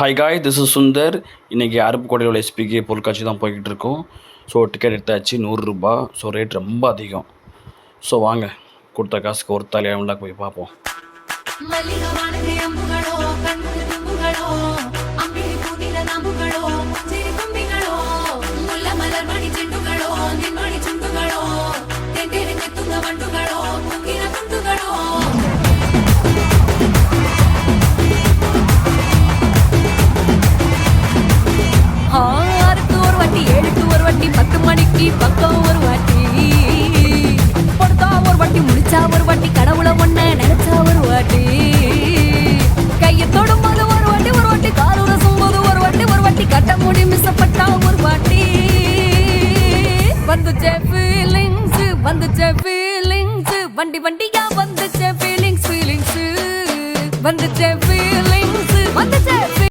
Hi காய் this is Sundar இன்றைக்கி அருப்புக்கோட்டையில் SPK பொருட்காட்சி தான் போய்கிட்டு இருக்கோம். ஸோ டிக்கெட் எடுத்தாச்சு நூறுரூபா ஸோ ரேட் ரொம்ப அதிகம். ஸோ வாங்க கொடுத்த காசுக்கு ஒரு தலையாக போய் பார்ப்போம். மணிக்கு பக்கம் ஒரு வாட்டி. படுத்தா ஒரு வாட்டி முடிச்சா ஒரு வாட்டி கடவுளை ஒண்ண நினைச்சா ஒரு வாட்டி. கையை தொடும் போது ஒரு வாட்டி ஒரு வாட்டி கால் உரசும் போது ஒரு வாட்டி ஒரு வாட்டி கட்ட முடி மிசப்பட்டா ஒரு வாட்டி. வந்துச்சே ஃபீலிங்ஸ் வந்துச்சே ஃபீலிங்ஸ் வண்டி வண்டியா வந்துச்சே ஃபீலிங்ஸ் ஃபீலிங்ஸ் வந்துச்சே feelings.